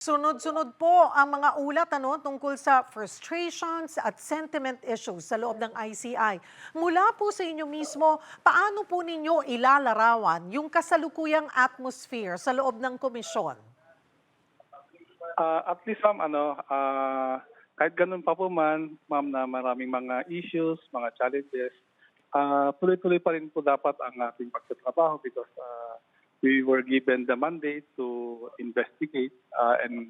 Sunod-sunod po ang mga ulat ano, tungkol sa frustrations at sentiment issues sa loob ng ICI. Mula po sa inyo mismo, paano po ninyo ilalarawan yung kasalukuyang atmosphere sa loob ng komisyon? Ah, at least ma'am, ano, ah, kahit ganun pa po man, ma'am, na maraming mga issues, mga challenges, ah, tuloy-tuloy pa rin po dapat ang ating pagtatrabaho because ah, we were given the mandate to investigate ah, and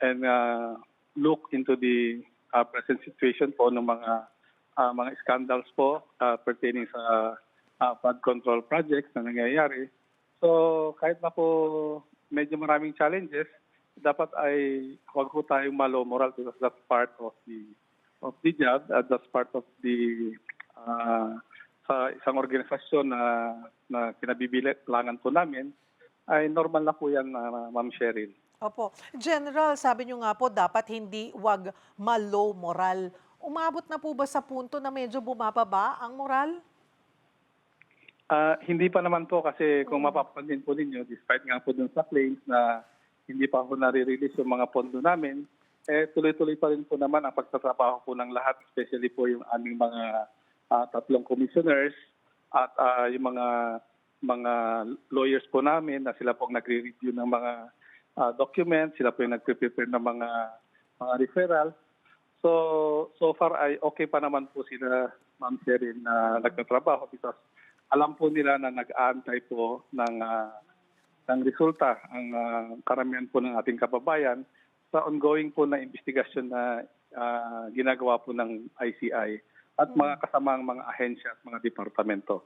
and ah, look into the ah, present situation po ng mga ah, mga scandals po ah, pertaining sa ah, flood control projects na nangyayari. So kahit na po medyo maraming challenges, dapat ay huwag po tayong malo moral because that's part of the of the job at that's part of the ah, sa isang organisasyon na na kinabibilangan po namin ay normal na po yan ah, Ma'am Cheryl. Opo. General, sabi nyo nga po, dapat hindi wag malo moral. Umabot na po ba sa punto na medyo bumababa ang moral? Ah, hindi pa naman po kasi kung mapapansin po ninyo, despite nga po dun sa claims na hindi pa po nare-release yung mga pondo namin, eh tuloy-tuloy pa rin po naman ang pagtatrabaho po ng lahat, especially po yung aming mga ah, tatlong commissioners at ah, yung mga mga lawyers po namin na sila po ang nagre-review ng mga ah, documents, sila po yung nagpe-prepare ng mga mga referral. So, so far ay okay pa naman po sila, Ma'am Sherin, na nagtatrabaho because alam po nila na nag-aantay po ng, ah, ng resulta ang ah, karamihan po ng ating kababayan sa ongoing po na investigasyon na ah, ginagawa po ng ICI at mga kasamang mga ahensya at mga departamento.